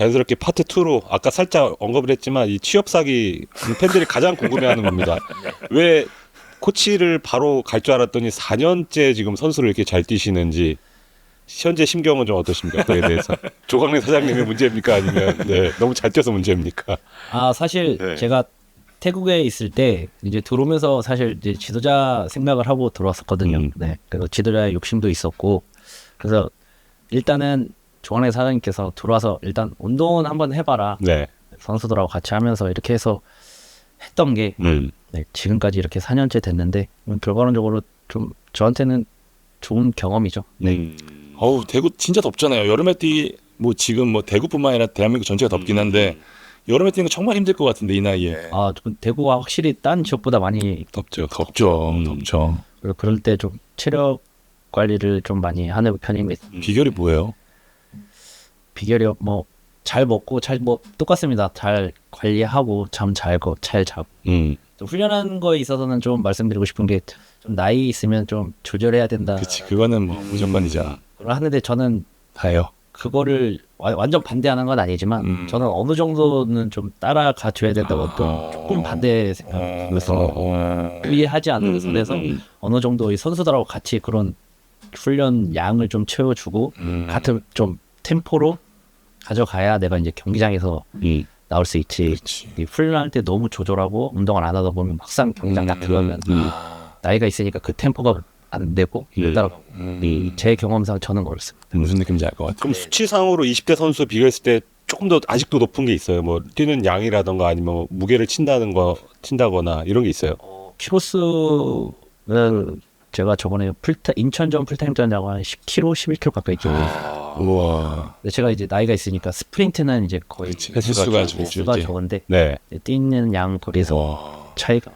자연스럽게 파트 2로 아까 살짝 언급을 했지만 이 취업 사기 팬들이 가장 궁금해하는 겁니다. 왜 코치를 바로 갈 줄 알았더니 4년째 지금 선수를 이렇게 잘 뛰시는지 현재 심경은 좀 어떠십니까? 그에 대해서 조광래 사장님의 문제입니까? 아니면 네, 너무 잘 뛰어서 문제입니까? 아 사실 네. 제가 태국에 있을 때 이제 들어오면서 사실 이제 지도자 생각을 하고 들어왔었거든요. 음. 네, 그래서 지도자의 욕심도 있었고 그래서 일단은 조한의 사장님께서 들어와서 일단 운동은 한번 해봐라 네. 선수들하고 같이 하면서 이렇게 해서 했던 게 음. 네, 지금까지 이렇게 4년째 됐는데 음, 결과론적으로 좀 저한테는 좋은 경험이죠. 네. 음. 어우 대구 진짜 덥잖아요. 여름에 뛰 뭐 지금 뭐 대구뿐만 아니라 대한민국 전체가 덥긴 한데 여름에 뛰는 거 정말 힘들 것 같은데 이 나이에 아, 좀 대구가 확실히 딴 지역보다 많이 덥죠. 덥죠, 음. 덥죠. 그리고 그럴 때 좀 체력 관리를 좀 많이 하는 편입니다. 비결이 뭐예요? 비결이 뭐 잘 먹고 잘 뭐 똑같습니다. 잘 관리하고 잠 잘고 잘 자고 음. 좀 훈련하는 거에 있어서는 좀 말씀드리고 싶은 게 좀 나이 있으면 좀 조절해야 된다. 그치 그거는 뭐 무조건이자 그걸 하는데 저는 다예요. 그거를 와- 완전 반대하는 건 아니지만 음. 저는 어느 정도는 좀 따라가 줘야 된다고 또 어. 조금 반대 생각에서 어. 이해하지 않는 음, 선에서 음, 어느 정도 이 선수들하고 같이 그런 훈련 양을 좀 채워주고 음. 같은 좀 템포로 가져가야 내가 이제 경기장에서 음. 나올 수 있지. 이 훈련할 때 너무 조절하고 운동을 안 하다 보면 막상 경기장 딱 들어가면 나이가 있으니까 그 템포가 안 되고 못 음. 따라가고 음. 제 경험상 저는 그렇습니다. 무슨 느낌인지 알 것 같아. 그럼 수치상으로 20대 선수 비교했을 때 조금 더 아직도 높은 게 있어요. 뭐 뛰는 양이라던가 아니면 뭐 무게를 친다는 거 친다거나 이런 게 있어요. 키로수는 제가 저번에 풀타 인천전 풀타임전이라고 한 10kg, 11kg 가까이 뛰고 아. 우와. 근데 제가 이제 나이가 있으니까 스프린트는 이제 거의. 횟수가 줄지. 적은데 네. 뛰는 양 거리에서 와. 차이가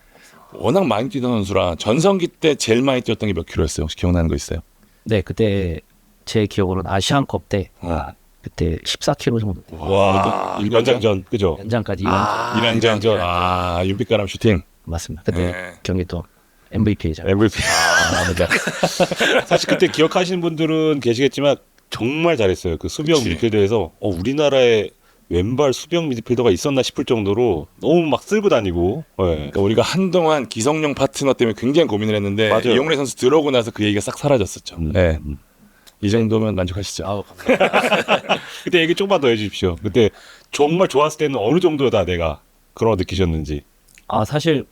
워낙 많이 뛰던 선수라 전성기 때 제일 많이 뛰었던 게 몇 킬로였어요? 혹시 기억나는 거 있어요? 네 그때 제 기억으로는 아시안컵 때 어. 그때 14kg 정도 와, 연장전 그죠? 연장까지 아, 연장 이란전. 아, 윤빛가람 슈팅. 맞습니다. 그때 네. 경기 또 MVP잖아요. MVP. 사실 그때 기억하시는 분들은 계시겠지만 정말 잘했어요. 그 수비형 그치. 미드필더에서 어, 우리나라에 왼발 수비형 미드필더가 있었나 싶을 정도로 너무 막 쓸고 다니고. 네. 그러니까 우리가 한동안 기성용 파트너 때문에 굉장히 고민을 했는데 맞아요. 이용래 선수 들어오고 나서 그 얘기가 싹 사라졌었죠. 음. 네. 이 정도면 만족하시죠? 아우 감사합니다. 그때 얘기 조금만 더 해주십시오. 그때 정말 좋았을 때는 어느 정도다 내가 그런 거 느끼셨는지. 아 사실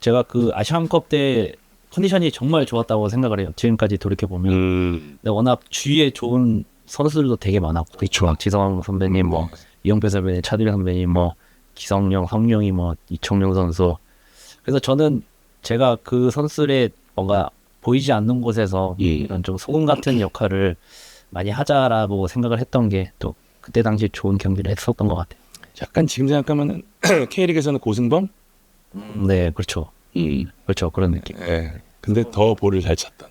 제가 그 아시안컵 때 컨디션이 정말 좋았다고 생각을 해요. 지금까지 돌이켜 보면 음. 근데 워낙 주위에 좋은 선수들도 되게 많았고 그렇죠. 지성 선배님, 뭐 이영표 선배님, 차두리 선배님, 뭐 기성용, 성룡이, 뭐 이청용 선수. 그래서 저는 제가 그 선수들의 뭔가 보이지 않는 곳에서 예. 이런 좀 소금 같은 역할을 많이 하자라고 생각을 했던 게 또 그때 당시 좋은 경기를 했었던 것 같아요. 약간 지금 생각하면은 K리그에서는 고승범? 네, 그렇죠. 음. 그렇죠. 그런 느낌. 네. 근데 더 볼을 잘 찼던.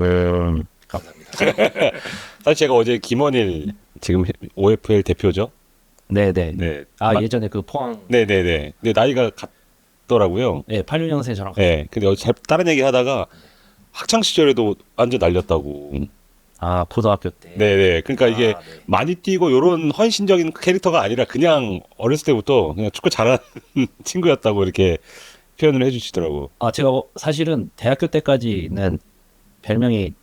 음, 사실 제가 어제 김원일 지금 OFL 대표죠. 네, 네. 네. 아 마- 예전에 그 포항, 네네네. 근데 나이가 같더라고요. 네, 86년생 저랑 네. 근데 어제 잘- 다른 얘기 하다가 학창 시절에도 완전 날렸다고. 아 고등학교 때. 네네. 그러니까 이게 아, 네. 많이 뛰고 요런 헌신적인 캐릭터가 아니라 그냥 어렸을 때부터 그냥 축구 잘하는 친구였다고 이렇게 표현을 해주시더라고. 아 제가 어, 사실은 대학교 때까지는 별명이.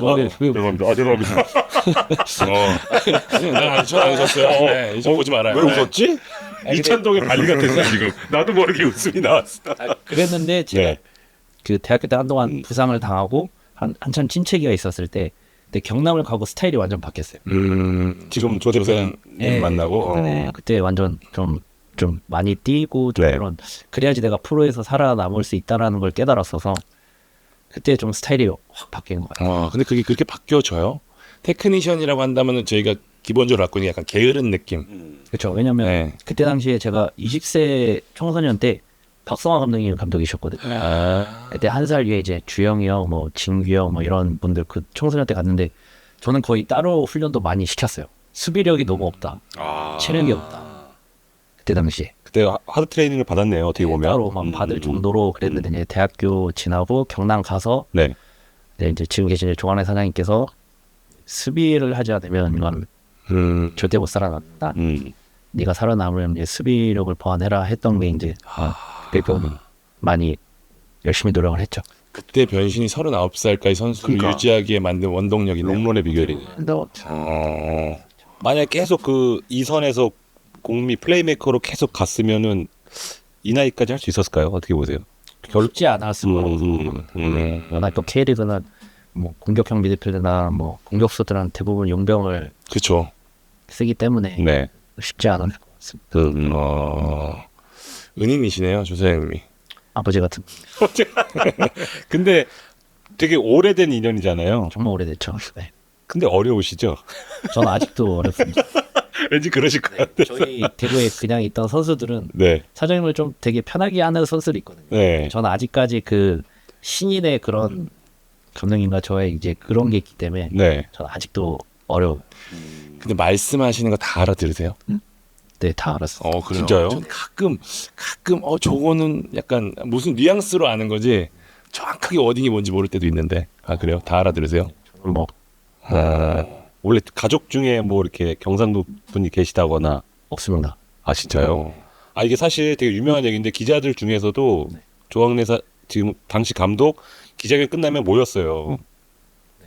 뭐, 그- 죄송합니다. 아, 죄송합니다. 어. 아, 전안 웃었어요. 네, 이좀 보지 말아요. 왜 웃었지? 아니, 이찬동의 발리 같았어 지금. 나도 모르게 웃음이 나왔어. 아, 그랬는데 제가 네. 그 대학교 때 한동안 부상을 당하고 한 한참 침체기가 있었을 때 그때 경남을 가고 스타일이 완전 바뀌었어요. 음, 지금 조 대표님 네. 만나고. 어. 네, 그때 완전 좀 좀 많이 뛰고 좀 네. 그런 그래야지 내가 프로에서 살아남을 수 있다라는 걸 깨달았어서 그때 좀 스타일이 확 바뀐 것 같아요. 어, 근데 그게 그렇게 바뀌어져요? 테크니션이라고 한다면은 저희가 기본적으로 갖고 있는 약간 게으른 느낌. 그렇죠. 왜냐면 네. 그때 당시에 제가 20세 청소년 때 박성화 감독님 감독이셨거든요. 아, 그때 한 살 위에 이제 주영이 형, 뭐 진규 형, 뭐 이런 분들 그 청소년 때 갔는데 저는 거의 따로 훈련도 많이 시켰어요. 수비력이 너무 없다, 아. 체력이 없다. 그때 당시에 그때 하- 하드 트레이닝을 받았네요. 어떻게 보면. 따로 막 음, 받을 음, 정도로 그랬는데 이제 대학교 지나고 경남 가서 네. 네, 이제 지금 계신 조관의 사장님께서 수비를 하지 않으면 이건 음. 절대 못 살아남는다. 음. 네가 살아남으려면 이제 수비력을 보완해라 했던 게 이제 아, 그게 좀 많이 열심히 노력을 했죠. 그때 변신이 39살까지 선수를 그러니까. 유지하기에 만든 원동력이네요. 롱런의 비결이. 근데 어. 만약 계속 그 이선에서 공미 플레이메이커로 계속 갔으면은 이 나이까지 할 수 있었을까요? 어떻게 보세요? 결 쉽지 않았을 거라고 음, 음, 워낙 또 K리그나 뭐 공격형 미드필드나 뭐 공격수들은 대부분 용병을 그쵸. 쓰기 때문에 네. 쉽지 않았을 것 같습니다. 음. 어. 은인이시네요, 조사장님이. 아버지 같은 근데 되게 오래된 인연이잖아요. 정말 오래됐죠. 네. 근데 어려우시죠? 저는 아직도 어렵습니다. 왠지 그러실 것 같아요. 저희 대구에 그냥 있던 선수들은 네. 사장님을 좀 되게 편하게 하는 선수들이 있거든요. 네. 저는 아직까지 그 신인의 그런 감독님과 저의 이제 그런 게 있기 때문에 네. 저는 아직도 어려워. 근데 말씀하시는 거 다 알아들으세요? 네, 다 알았어. 어, 그래요? 진짜요? 전 가끔, 가끔, 어, 저거는 약간 무슨 뉘앙스로 아는 거지 정확하게 워딩이 뭔지 모를 때도 있는데. 아, 그래요? 다 알아들으세요? 저는 뭐 아, 원래 가족 중에 뭐 이렇게 경상도 분이 계시다거나 없습니다. 아 진짜요? 어. 아 이게 사실 되게 유명한 얘기인데 기자들 중에서도 조항래 사 지금 당시 감독 기자회견 끝나면 모였어요.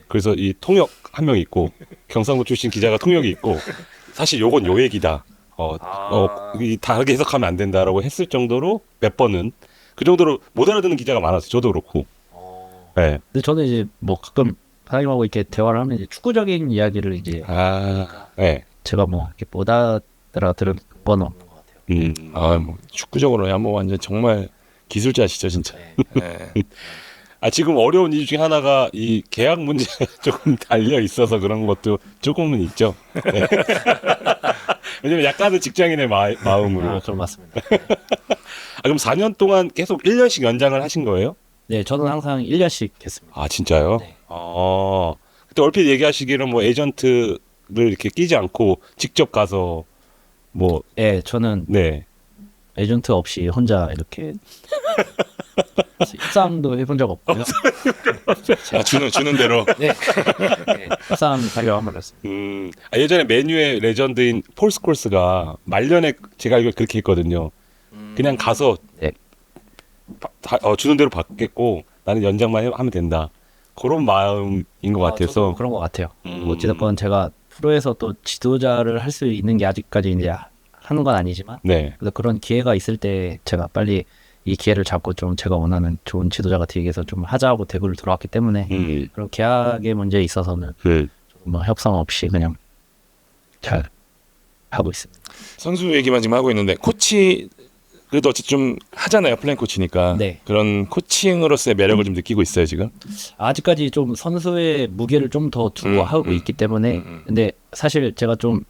그래서 이 통역 한 명 있고 경상도 출신 기자가 통역이 있고 사실 요건 요 얘기다. 어, 어, 이 다르게 해석하면 안 된다라고 했을 정도로 몇 번은 그 정도로 못 알아듣는 기자가 많았어요. 저도 그렇고. 네. 근데 저는 이제 뭐 가끔 사장님하고 이렇게 대화를 하면 이제 축구적인 이야기를 이제 아, 네. 제가 뭐 이렇게 못 알아들은 건 없는 것 같아요. 음. 아, 뭐, 축구적으로야 뭐 완전 정말 기술자시죠, 진짜. 네. 아 지금 어려운 이유 중에 하나가 이 계약 문제가 조금 달려 있어서 그런 것도 조금은 있죠. 네. 왜냐면 약간은 직장인의 마, 마음으로. 아, 그런 맞습니다. 아 그럼 4년 동안 계속 1년씩 연장을 하신 거예요? 네, 저는 항상 1년씩 했습니다. 아 진짜요? 네. 어. 그때 얼핏 얘기하시기는 뭐 에이전트를 이렇게 끼지 않고 직접 가서 뭐 네, 저는 네. 에이전트 없이 혼자 이렇게 입상도 해본 적 없고요. 아, 주는, 주는 대로. 네. 네. 입상 가려 한번 했습니다. 음. 아, 예전에 메뉴의 레전드인 폴 스콜스가 말년에 제가 이걸 그렇게 했거든요. 그냥 가서 네. 바- 다- 어, 주는 대로 받겠고 나는 연장만 해- 하면 된다. 그런 마음인 것 같아서. 그런 것 같아요. 음. 뭐 어찌됐건 제가 프로에서 또 지도자를 할 수 있는 게 아직까지 이제 하는 건 아니지만 네. 그래서 그런 기회가 있을 때 제가 빨리 이 기회를 잡고 좀 제가 원하는 좋은 지도자가 되기 위해서 좀 하자고 대구를 들어왔기 때문에 음. 그런 계약의 문제에 있어서는 그뭐 협상 없이 그냥 잘 하고 있습니다. 선수 얘기만 지금 하고 있는데, 코치, 그래도 어쨌든 좀 하잖아요, 플랜 코치니까. 네. 그런 코칭으로서의 매력을 좀 느끼고 있어요, 지금? 아직까지 좀 선수의 무게를 좀 더 두고 음, 하고 음, 있기 때문에 음, 음. 근데 사실 제가 좀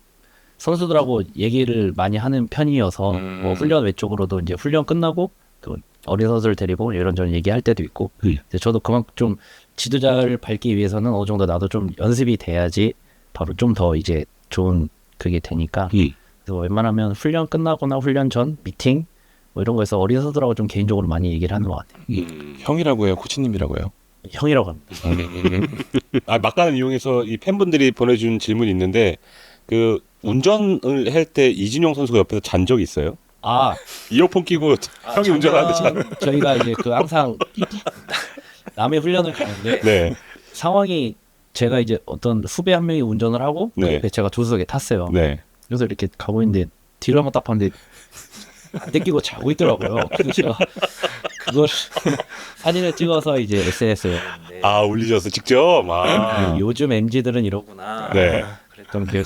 선수들하고 얘기를 많이 하는 편이어서 음. 뭐 훈련 외적으로도 이제 훈련 끝나고 또 어린 선수를 데리고 이런저런 얘기할 때도 있고 음. 저도 그만큼 좀 지도자를 밟기 위해서는 어느 정도 나도 좀 연습이 돼야지 바로 좀 더 이제 좋은 그게 되니까 음. 그래서 웬만하면 훈련 끝나거나 훈련 전 미팅 뭐 이런 거에서 어린 선수들하고 좀 개인적으로 많이 얘기를 하는 것 같아요 형이라고 해요, 코치님이라고 해요? 형이라고 합니다 아, 막간을 이용해서 이 팬분들이 보내준 질문이 있는데 그 운전을 할 때 이진용 선수가 옆에서 잔 적이 있어요? 아 이어폰 끼고 형이 운전하는데 잔. 저희가 이제 그 항상 남의 훈련을 가는데 네. 상황이 제가 이제 어떤 후배 한 명이 운전을 하고 그 네. 옆에 제가 조수석에 탔어요. 네. 그래서 이렇게 가고 있는데 뒤로 한번 딱 봤는데 안 떼끼고 자고 있더라고요. 그래서 제가 그걸 사진을 찍어서 이제 SNS에 올렸는데 아, 올리셔서 직접. 아. 그 요즘 MZ들은 이러구나. 네. 그랬던 게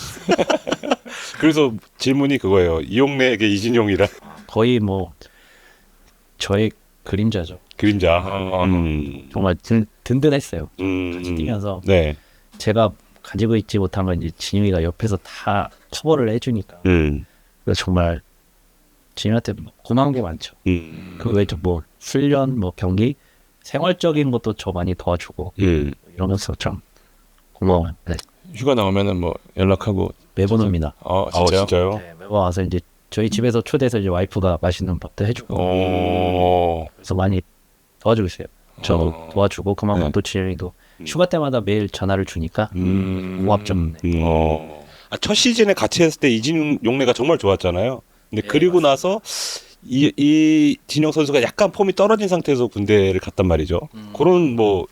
그래서 질문이 그거예요. 이용래에게 이진용이라 거의 뭐 저의 그림자죠. 그림자. 어. 음. 정말 든, 든든했어요. 음. 같이 뛰면서 네. 제가 가지고 있지 못한 건 이제 진용이가 옆에서 다 커버를 해주니까 음. 그래서 정말 진용한테 고마운 게 많죠. 음. 그 외에 뭐 훈련, 뭐 경기, 생활적인 것도 저 많이 도와주고 음. 이러면서 참 고마워요. 네. 휴가 나오면은 뭐 연락하고, 매번 옵니다. 어, 아, 진짜요? 진짜요? 네, 매번 와서 이제 저희 집에서 초대해서 이제 와이프가 맛있는 밥도 해주고 어, 그래서 많이 도와주고 있어요. 저 어. 도와주고 그만큼 네. 또 진영이도 휴가 때마다 매일 전화를 주니까 음. 고맙죠. 네. 음. 어. 아, 첫 시즌에 같이 했을 때 이진용 용래가 정말 좋았잖아요. 근데 네, 그리고 나서 이, 이 진영 선수가 약간 폼이 떨어진 상태에서 군대를 갔단 말이죠. 음. 그런 뭐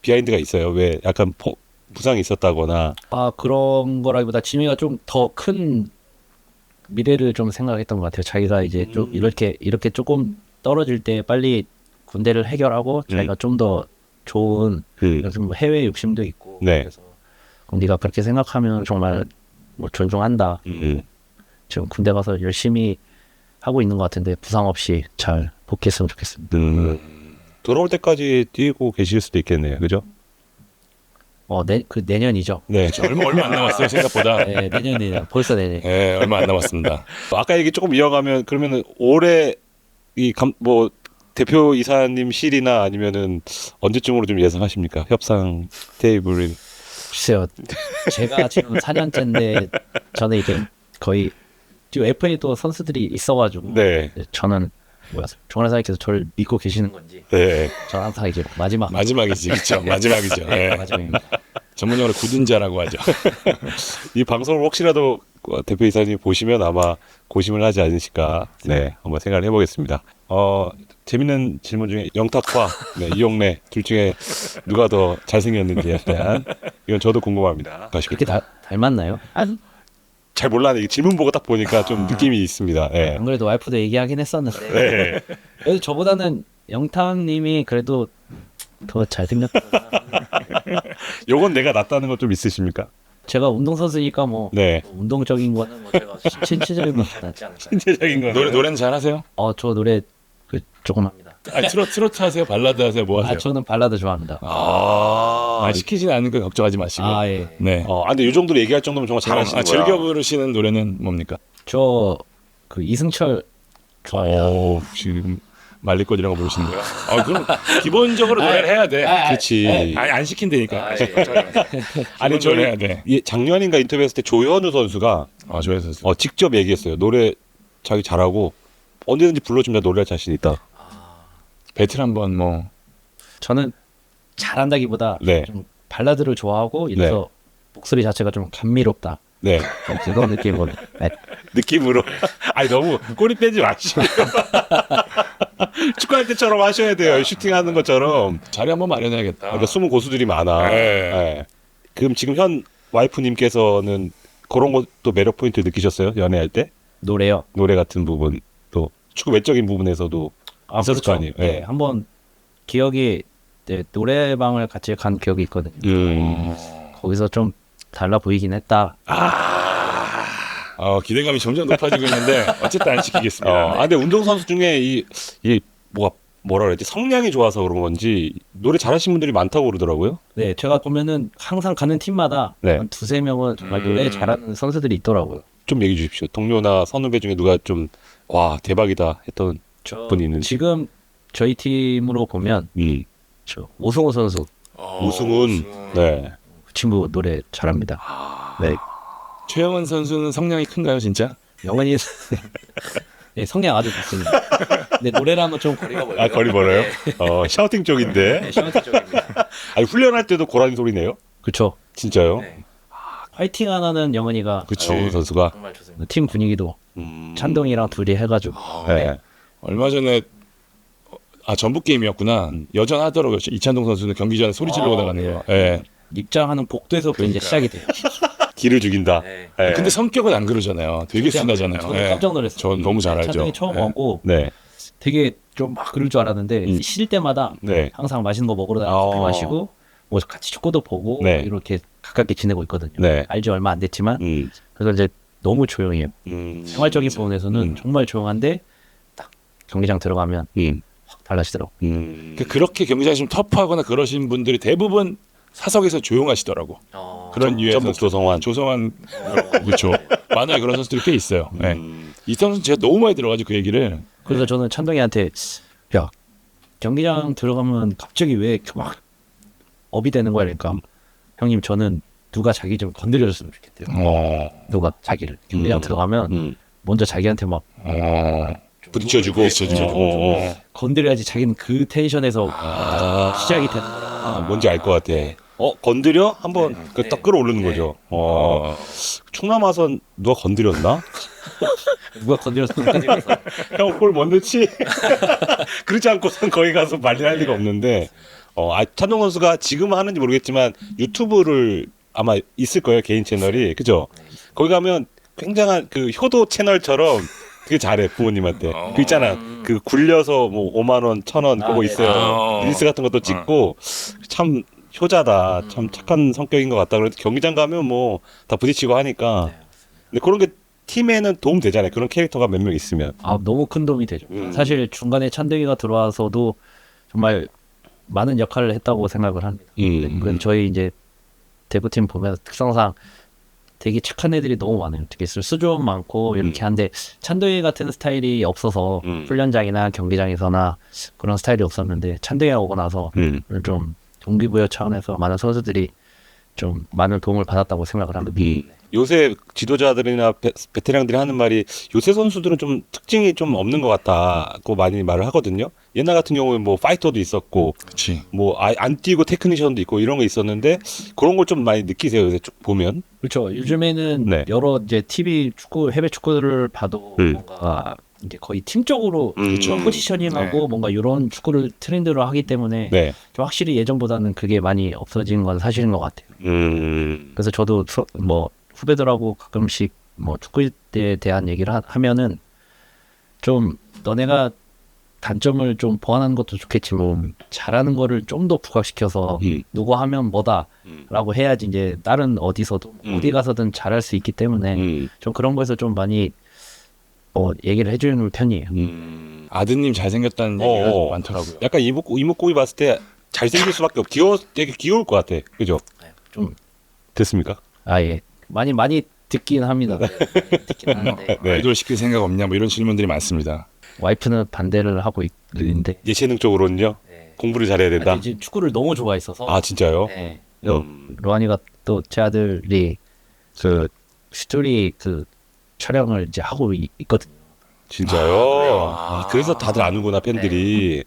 비하인드가 있어요. 왜 약간 포- 부상이 있었다거나 아 그런 거라기보다 진우가 좀 더 큰 미래를 좀 생각했던 것 같아요. 자기가 이제 좀 음. 이렇게 이렇게 조금 떨어질 때 빨리 군대를 해결하고 음. 자기가 좀더 좋은 그뭐 해외 욕심도 있고 네. 그래서 그럼 네가 그렇게 생각하면 정말 뭐 존중한다. 음. 지금 군대 가서 열심히 하고 있는 것 같은데 부상 없이 잘 복귀했으면 좋겠습니다. 음. 돌아올 때까지 뛰고 계실 수도 있겠네요. 그죠? 어, 내, 그 내년이죠. 네. 얼마 얼마 안 남았어요 생각보다. 네, 내년이냐. 벌써 내년. 예, 얼마 안 남았습니다. 아까 얘기 조금 이어가면 그러면은 올해 이감뭐 대표 이사님 실이나 아니면은 언제쯤으로 좀 예상하십니까? 협상 테이블을 글쎄요. 제가 지금 4년째인데 저는 이제 거의 지금 FA 또 선수들이 있어가지고 네. 저는 뭐야 정원 사장님께서 저를 믿고 계시는 건지 네. 저는 항상 이제 마지막 마지막이지, 그렇죠? 마지막이죠. 예. 마지막입니다. 전문용어로 굳은 자라고 하죠. 이 방송을 혹시라도 대표 이사님 보시면 아마 고심을 하지 않으실까. 네, 한번 생각을 해보겠습니다. 어 재밌는 질문 중에 영탁과 네, 이용래 둘 중에 누가 더 잘생겼는지에 대한 이건 저도 궁금합니다. 그렇게 다, 닮았나요? 잘 몰라요. 이 질문 보고 딱 보니까 좀 느낌이 있습니다. 네. 안 그래도 와이프도 얘기하긴 했었는데 네. 그래도 저보다는 영탁님이 그래도 더 잘생겼다. 요건 내가 낫다는 거 좀 있으십니까? 제가 운동선수니까 뭐 네. 운동적인 거는 뭐 제가 신체적인 거 낫지 않을까. 신체적인 거. 노래 노래는 잘 하세요? 어, 저 노래 그 조금 합니다. 아, 트로트, 트로트 하세요? 발라드 하세요? 뭐 하세요? 아, 저는 발라드 좋아합니다. 아, 아, 시키진 않는 거 걱정하지 마시고. 아, 예. 네. 어, 아, 근데 요 정도로 얘기할 정도면 정말 잘하시는 아, 거야. 즐겨 부르시는 노래는 뭡니까? 저 그 이승철 좋아해요. 어, 지금 말리꽃 이런 거 부르시는 거야? 아, 그럼 기본적으로 노래를 해야 돼. 그렇지. 아니, 안 시킨다니까. 아니, 기본적으로 저희 해야 돼. 예, 작년인가 인터뷰했을 때 조현우 선수가 아, 좋아해서. 어, 직접 얘기했어요. 노래 자기 잘하고 언제든지 불러주면 나 노래할 자신 있다. 배틀 한번 뭐. 저는 잘한다기보다 네. 좀 발라드를 좋아하고 이래서 목소리 자체가 좀 감미롭다. 네. 좀 그런 느낌으로. 네. 느낌으로. 아니, 너무 꼬리 빼지 마시고. 축구할 때처럼 하셔야 돼요. 슈팅하는 것처럼. 자리 한번 마련해야겠다. 그러니까 숨은 고수들이 많아. 네. 네. 그럼 지금 현 와이프님께서는 그런 것도 매력 포인트 느끼셨어요? 연애할 때? 노래요. 노래 같은 부분 또 축구 외적인 부분에서도 아, 있었을 거 아니에요? 네. 네. 한번 기억이 네, 노래방을 같이 간 기억이 있거든요. 음. 거기서 좀 달라 보이긴 했다. 아, 기대감이 점점 높아지고 있는데 어쨌든 안 시키겠습니다. 어, 아, 근데 운동 선수 중에 이, 이, 뭐가, 뭐라 그랬지? 성량이 좋아서 그런 건지 노래 잘하시는 분들이 많다고 그러더라고요. 네, 제가 보면은 항상 가는 팀마다 네. 한 두세 명은 정말 노래 음. 잘하는 선수들이 있더라고요. 좀 얘기해 주십시오. 동료나 선후배 중에 누가 좀, 와, 대박이다 했던 저 분이 있는지. 지금 저희 팀으로 보면 음. 저 오승호 선수 어, 우승은, 네. 그 친구 노래 잘합니다. 네, 최영은 선수는 성량이 큰가요, 진짜? 영원히 네, 성량 아주 좋습니다. 근데 노래랑은 좀 거리가 멀어요. 아, 거리 멀어요? 어, 샤우팅 쪽인데. 네, 시원한 쪽입니다. 아니, 훈련할 때도 고라니 소리 내요? 그렇죠. 진짜요? 네. 화이팅 안 하는 영원이가 그치. 영훈 선수가. 정말 좋습니다. 팀 분위기도 음. 찬동이랑 둘이 해가지고 네. 얼마 전에 아 전북 게임이었구나 음. 여전하더라고요 이찬동 선수는 경기 전에 소리 지르고 아, 나가는 네. 거. 예. 입장하는 복도에서부터 이제 시작이 돼요. 기를 죽인다. 네. 네. 근데 성격은 안 그러잖아요. 되게 순하잖아요. 저도 예. 깜짝 놀랐어요. 저 너무 잘 알죠. 찬동이 처음 예. 오고 네. 되게 좀 막 그럴 줄 알았는데 음. 쉴 때마다 네. 항상 맛있는 거 먹으러 다니고 어. 커피 마시고 뭐 같이 축구도 보고 네. 이렇게 가깝게 지내고 있거든요. 네. 알지 얼마 안 됐지만 음. 그래서 이제 너무 조용해요. 음. 생활적인 부분에서는 음. 정말 조용한데 딱 경기장 들어가면 음. 확 달라지더라고. 음. 그- 그렇게 경기장이 좀 터프하거나 그러신 분들이 대부분 사석에서 조용하시더라고. 그런 유의 전북 선수. 조성환. 조성환 그렇죠. 많아요 그런 선수들이 꽤 있어요. 예. 음. 이 선수 제가 너무 많이 들어가지고 그 얘기를 그래서 저는 찬동이한테 야 경기장 들어가면 갑자기 왜 막 업이 되는 거야 그러니까 형님 저는 누가 자기 좀 건드려줬으면 좋겠대요. 어, 누가 자기를 경기장 음. 들어가면 음. 먼저 자기한테 막 어, 부딪혀주고. 부딪혀주고. 어, 어, 어. 건드려야지 자기는 그 텐션에서 시작이 되는 거라. 아, 뭔지 알 것 같아. 어 건드려 한번 그딱 끌어오르는 네. 거죠. 어, 충남 와선 누가 건드렸나? 누가 건드렸으니까 형골 못 넣지? 그렇지 않고선 거기 가서 말리 할 리가 없는데 어, 아, 찬동 선수가 지금 하는지 모르겠지만 유튜브를 아마 있을 거예요 개인 채널이 그죠? 거기 가면 굉장한 그 효도 채널처럼 되게 잘해 부모님한테 그 있잖아 그 굴려서 뭐 5만 원, 1천 원 그거 아, 네. 있어요 어. 릴스 같은 것도 찍고 참 효자다 참 착한 성격인 것 같다 그래서 경기장 가면 뭐 다 부딪히고 하니까 근데 그런 게 팀에는 도움 되잖아요 그런 캐릭터가 몇 명 있으면 아 너무 큰 도움이 되죠. 음. 사실 중간에 찬등이가 들어와서도 정말 많은 역할을 했다고 생각을 합니다. 음. 그 저희 이제 대구팀 보면 특성상 되게 착한 애들이 너무 많아요. 되게 수- 수준 많고 이렇게 음. 한데 찬동이 같은 스타일이 없어서 음. 훈련장이나 경기장에서나 그런 스타일이 없었는데 찬동이가 오고 나서 음. 좀 동기부여 차원에서 많은 선수들이 좀 많은 도움을 받았다고 생각을 합니다. 요새 지도자들이나 베, 베테랑들이 하는 말이 요새 선수들은 좀 특징이 좀 없는 것 같다고 많이 말을 하거든요. 옛날 같은 경우는 뭐 파이터도 있었고 그렇지. 뭐안 뛰고 테크니션도 있고 이런 거 있었는데 그런 걸 좀 많이 느끼세요. 요새 쭉 보면. 그렇죠. 요즘에는 네. 여러 이제 TV 축구 해외 축구를 봐도 음. 뭔가 이제 거의 팀적으로 음. 좀 포지셔닝하고 뭔가 이런 축구를 트렌드로 하기 때문에 네. 좀 확실히 예전보다는 그게 많이 없어진 건 사실인 것 같아요. 음. 그래서 저도 수- 뭐 후배들하고 가끔씩 뭐 축구에 대한 얘기를 하, 하면은 좀 너네가 단점을 좀 보완하는 것도 좋겠지만 잘하는 거를 좀 더 부각시켜서 음. 누구 하면 뭐다라고 해야지 이제 다른 어디서도 음. 어디 가서든 잘할 수 있기 때문에 음. 좀 그런 거에서 좀 많이 어, 얘기를 해주는 편이에요. 음. 아드님 잘생겼다는 얘기가 어, 어. 많더라고요. 약간 이목 이목구비 봤을 때 잘생길 수밖에 없. 귀여 되게 귀여울 것 같아. 그죠? 좀 됐습니까? 아 예 많이 많이 듣긴 합니다. 네, 듣긴 하는데 네. 아이돌 시킬 생각 없냐 뭐 이런 질문들이 많습니다. 와이프는 반대를 하고 있, 있는데 예체능 쪽으로는요. 공부를 잘해야 된다. 아니, 이제 축구를 너무 좋아했어서 아 진짜요? 네. 음. 로한이가 또 제 아들이 그 스토리 그 촬영을 이제 하고 있, 거든요 진짜요? 아, 그래서 다들 아는구나 팬들이.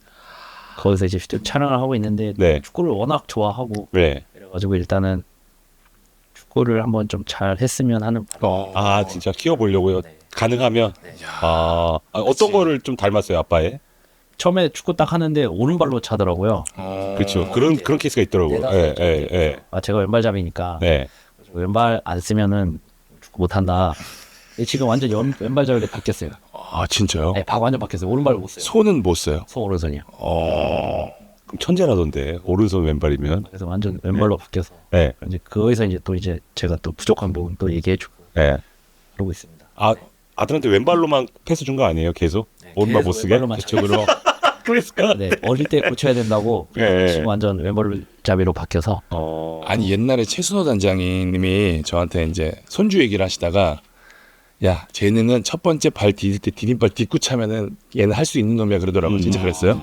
거기서 이제 스토리 촬영을 하고 있는데 네. 축구를 워낙 좋아하고 네. 그래가지고 일단은 축구를 한번 좀 잘 했으면 하는 바람. 아 진짜 키워보려고요. 네. 가능하면. 아, 아, 어떤 거를 좀 닮았어요 아빠의? 처음에 축구 딱 하는데 오른발로 차더라고요. 그렇죠. 그런 그런 케이스가 있더라고요. 네, 예, 예, 예. 아 제가 왼발잡이니까 네. 왼발 안 쓰면은 축구 못 한다. 지금 완전 연, 왼발잡이로 바뀌었어요. 아 진짜요? 네, 박 완전 바뀌었어요. 오른발 못 써요. 손은 못 써요. 소 오른손이요. 어. 그럼 천재라던데 오른손 왼발이면. 그래서 완전 왼발로 바뀌어서 네. 이제 거기서 이제 또 이제 제가 또 부족한 부분 또 얘기해주고 네. 그러고 있습니다. 아 아들한테 왼발로만 패스 준 거 아니에요? 계속 오른발 계속 못 쓰게. 왼발로만 그쪽으로. 그랬을까? 네, 어릴 때 고쳐야 된다고 네. 지금 완전 왼발잡이로 바뀌어서 어. 아니 옛날에 최순호 단장님이 저한테 이제 손주 얘기를 하시다가 야 재능은 첫 번째 발 디딜 때 디딤발 딛고 차면은 얘는 할 수 있는 놈이야 그러더라고 요 진짜 그랬어요?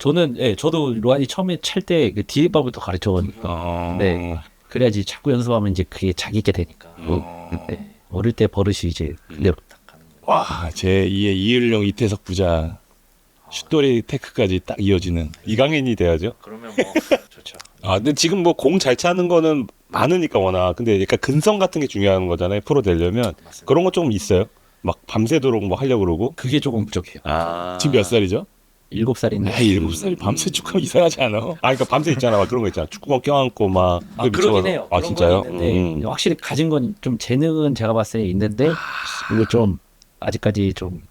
저는 예 저도 로안이 처음에 찰 때 그 디립밥부터 가르쳐가지고 어... 네. 그래야지 자꾸 연습하면 이제 그게 자기게 되니까 네. 어릴 때 버릇이 이제 그대로 딱 가는 거예요. 와, 제 2의 이을용 이태석 부자 슛돌이 테크까지 딱 이어지는 이강인이 돼야죠. 그러면 뭐 좋죠. 아, 근데 지금 뭐 공 잘 차는 거는 많으니까 워낙. 근데 약간 근성 같은 게 중요한 거잖아요. 프로 되려면 그런 거 좀 있어요. 막 밤새도록 뭐 하려고 그러고. 그게 조금 부족해요. 아. 지금 몇 살이죠? 일곱 살인데. 아, 일곱 살 밤새 축구하면 이상하지 않아? 아, 그러니까 밤새 있잖아. 막 그런 거 있잖아. 축구공 껴안고 막. 아, 그러긴 미쳐가지고. 해요. 아, 그런 진짜요? 건 있는데 음. 확실히 가진 건 좀 재능은 제가 봤을 때 있는데 이거 좀 아직까지 좀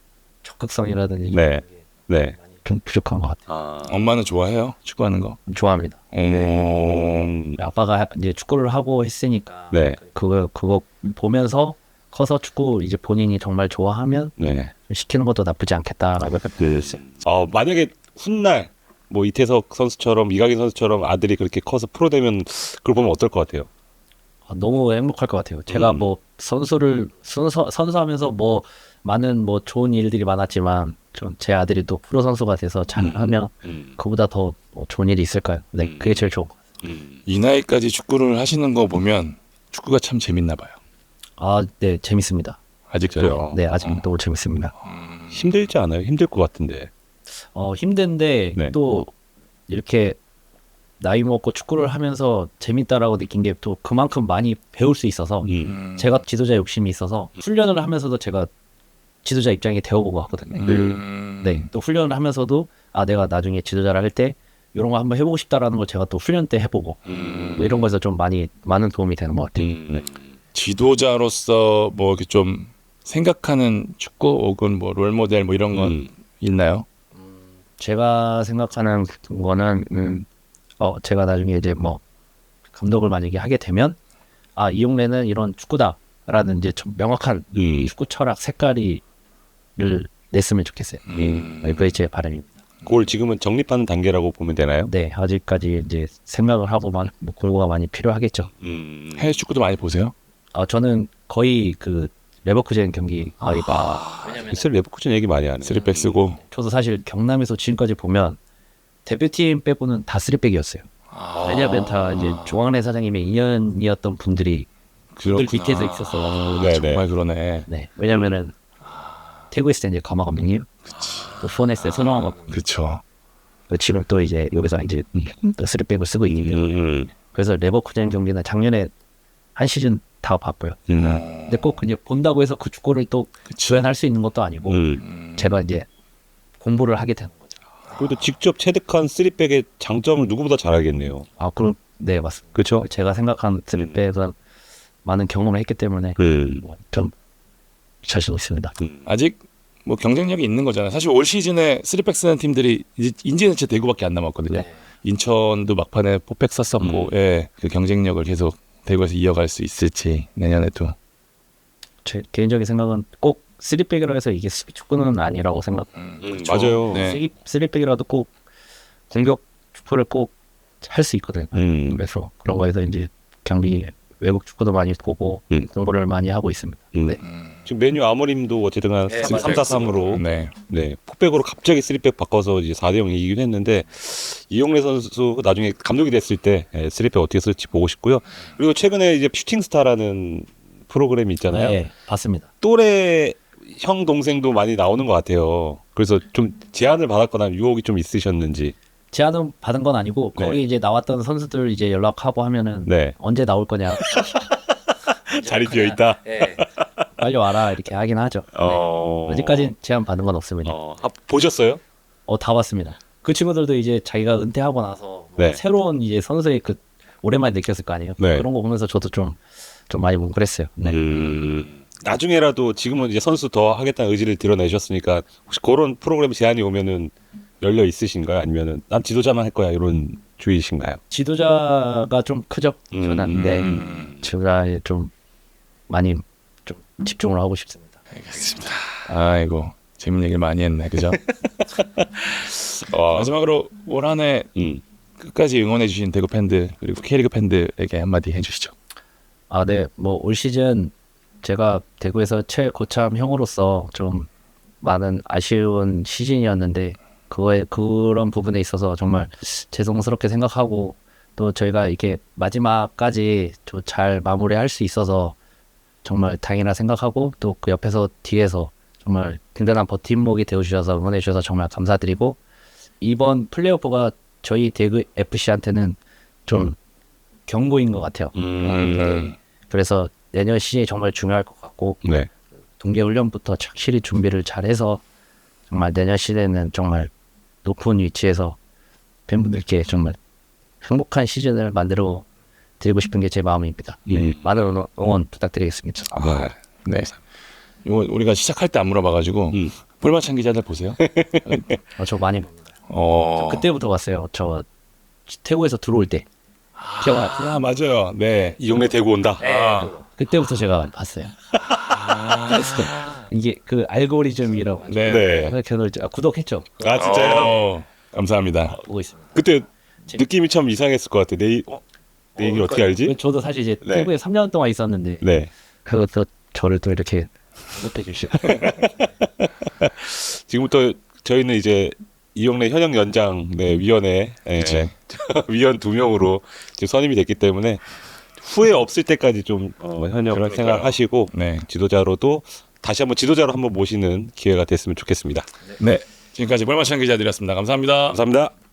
적극성이라든지 네. 네. 좀 부족한 것 같아요. 아. 엄마는 좋아해요? 축구하는 거? 좋아합니다. 음. 아빠가 이제 축구를 하고 했으니까 네. 그거 그거 보면서 커서 축구 이제 본인이 정말 좋아하면 네. 좀 시키는 것도 나쁘지 않겠다라고 생각했어요. 어, 만약에 훗날 뭐 이태석 선수처럼 이강인 선수처럼 아들이 그렇게 커서 프로 되면 그걸 보면 어떨 것 같아요? 아, 너무 행복할 것 같아요. 제가 음. 뭐 선수를 선수 선수하면서 뭐 많은 뭐 좋은 일들이 많았지만 좀 제 아들이 또 프로 선수가 돼서 잘하면 음. 그보다 더 뭐 좋은 일이 있을까요? 네, 음. 그게 제일 좋은 것 같아요. 음. 이 나이까지 축구를 하시는 거 보면 축구가 참 재밌나 봐요. 아, 네, 재밌습니다. 아직도요. 네, 아직 너무 재밌습니다. 힘들지 않아요? 힘들 것 같은데. 어, 힘든데 네. 또 이렇게 나이 먹고 축구를 하면서 재밌다라고 느낀 게 또 그만큼 많이 배울 수 있어서 음. 제가 지도자 욕심이 있어서 훈련을 하면서도 제가 지도자 입장에 되어보고 왔거든요. 음. 네, 또 훈련을 하면서도 아 내가 나중에 지도자를 할 때 이런 거 한번 해보고 싶다라는 걸 제가 또 훈련 때 해보고 뭐 이런 거에서 좀 많이 많은 도움이 되는 것 같아요. 음. 지도자로서 뭐 이렇게 좀 생각하는 축구 혹은 뭐 롤모델 뭐 이런 건 음. 있나요? 제가 생각하는 거는 음, 어 제가 나중에 이제 뭐 감독을 만약에 하게 되면 아 이용래는 이런 축구다라는 이제 좀 명확한 음. 축구 철학 색깔이를 냈으면 좋겠어요. 음. 그게 제 바람입니다. 그걸 지금은 정립하는 단계라고 보면 되나요? 네 아직까지 이제 생각을 하고 만 뭐, 골고가 많이 필요하겠죠. 음. 해외 축구도 많이 보세요? 어 저는 거의 그 레버쿠젠 경기 거의 봐. 글쎄 레버쿠젠 얘기 많이 하네. 쓰리백 쓰고 저도 사실 경남에서 지금까지 보면 대표팀 빼고는 다 쓰리백이었어요. 왜냐면 다 이제 조광래 사장님의 인연이었던 분들이 늘 그렇구나. 밑에서 있었어. 네, 네. 정말 그러네. 네, 왜냐면은 태국에 있을 때 이제 가마 감독님, 또 포네스의 손흥민 감독, 그렇죠. 또 지금 또 이제 여기서 이제 또 쓰리백을 쓰고 있는. 음. 그래서 레버쿠젠 경기는 작년에 한 시즌 다 봤고요. 음. 근데 꼭 그냥 본다고 해서 그 축구를 또 주연할 수 있는 것도 아니고 음. 제가 이제 공부를 하게 되는 거죠. 그래도 직접 체득한 쓰리백의 장점을 누구보다 잘 알겠네요. 아, 그럼 네 맞습니다. 그렇죠? 제가 생각한 쓰리백은 많은 경험을 했기 때문에 음. 뭐좀 자신 있습니다. 아직 뭐 경쟁력이 있는 거잖아요. 사실 올 시즌에 쓰리백 쓰는 팀들이 이제 인제는 진짜 대구밖에 안 남았거든요. 네. 인천도 막판에 포백 썼었고, 예, 그 경쟁력을 계속 대구에서 이어갈 수 있을지 내년에도. 제 개인적인 생각은 꼭 쓰리백이라 해서 이게 수비 축구는 아니라고 생각. 음, 맞아요. 네. 쓰리- 쓰리백이라도 꼭 공격 축구를 꼭 할 수 있거든 요. 음. 그래서 그런 거에서 이제 경기 외국 축구도 많이 보고 음. 공부를 많이 하고 있습니다. 음. 네. 지금 메뉴 아모림도 어쨌든 간 네, 3, 4 3으로 네. 네, 폭백으로 갑자기 쓰리백 바꿔서 이제 4대 0 이기긴 했는데 이용래 선수 나중에 감독이 됐을 때 예, 쓰리백 어떻게 쓸지 보고 싶고요. 그리고 최근에 이제 슈팅 스타라는 프로그램이 있잖아요. 네, 봤습니다. 또래 형 동생도 많이 나오는 것 같아요. 그래서 좀 제안을 받았거나 유혹이 좀 있으셨는지. 제안은 받은 건 아니고 네. 거기 이제 나왔던 선수들 이제 연락하고 하면은 네. 언제 나올 거냐 자리 비어 있다. 빨리 와라 이렇게 하긴 하죠. 어. 네. 아직까지 제안 받은 건 없습니다. 어, 아, 보셨어요? 어, 다 봤습니다. 그 친구들도 이제 자기가 은퇴하고 나서 뭐 네. 새로운 이제 선수의 그 오랜만에 느꼈을 거 아니에요. 네. 그런 거 보면서 저도 좀, 좀 많이 뭉클했어요. 네. 음. 나중에라도 지금은 이제 선수 더 하겠다는 의지를 드러내셨으니까 혹시 그런 프로그램 제안이 오면은 열려 있으신가요? 아니면은 난 지도자만 할 거야 이런 주의신가요? 지도자가 좀 크죠. 음. 저는 네. 지도자에 좀 많이 좀 집중을 하고 싶습니다. 알겠습니다. 아이고 재밌는 얘기를 많이 했네, 그죠? 어, 마지막으로 올 한해 음. 끝까지 응원해 주신 대구 팬들 그리고 K리그 팬들에게 한마디 해주시죠. 아, 네. 뭐 올 시즌 제가 대구에서 최고참 형으로서 좀 많은 아쉬운 시즌이었는데 그거에 그런 부분에 있어서 정말 죄송스럽게 생각하고 또 저희가 이렇게 마지막까지 또잘 마무리할 수 있어서 정말 다행이라 생각하고 또 그 옆에서 뒤에서 정말 든든한 버팀목이 되어 주셔서 응원해 주셔서 정말 감사드리고 이번 플레이오프가 저희 대구 FC한테는 좀 경고인 것 같아요. 음. 그래서 내년 시즌이 정말 중요할 것 같고 네. 동계 훈련부터 착실히 준비를 잘해서 정말 내년 시즌에는 정말 높은 위치에서 팬분들께 정말 행복한 시즌을 만들어 드리고 싶은 게 제 마음입니다. 음. 많은 응원, 부탁드리겠습니다. 아, 네. 이거 우리가 시작할 때 안 물어봐가지고 음. 뿔마찬 기자들 보세요. 어, 저 많이 봅니다. 어. 그때부터 봤어요. 저 태국에서 들어올 때. 기억나? 아 맞아요. 네. 이용래 대구 온다. 아, 그때부터 제가 봤어요. 이게 그 알고리즘이라고 하죠. 네. 네. 그래서 저는 이제 구독했죠. 아 진짜요? 어, 감사합니다. 보고 있습니다. 그때 느낌이 참 이상했을 것 같아. 내, 이- 어? 내 얘기를 어떻게 알지? 저도 사실 이제 네. 태국에 3년 동안 있었는데 네. 그것도 저를 또 이렇게 못해 주시고 지금부터 저희는 이제 이용래 현역 연장 네, 위원회 예, 그치. 위원 두 명으로 지금 선임이 됐기 때문에 후회 없을 때까지 좀 어, 현역 그러니까요. 생활하시고 네. 지도자로도 다시 한번 지도자로 한번 모시는 기회가 됐으면 좋겠습니다. 네. 지금까지 뿔마찬 기자들이었습니다. 감사합니다. 감사합니다.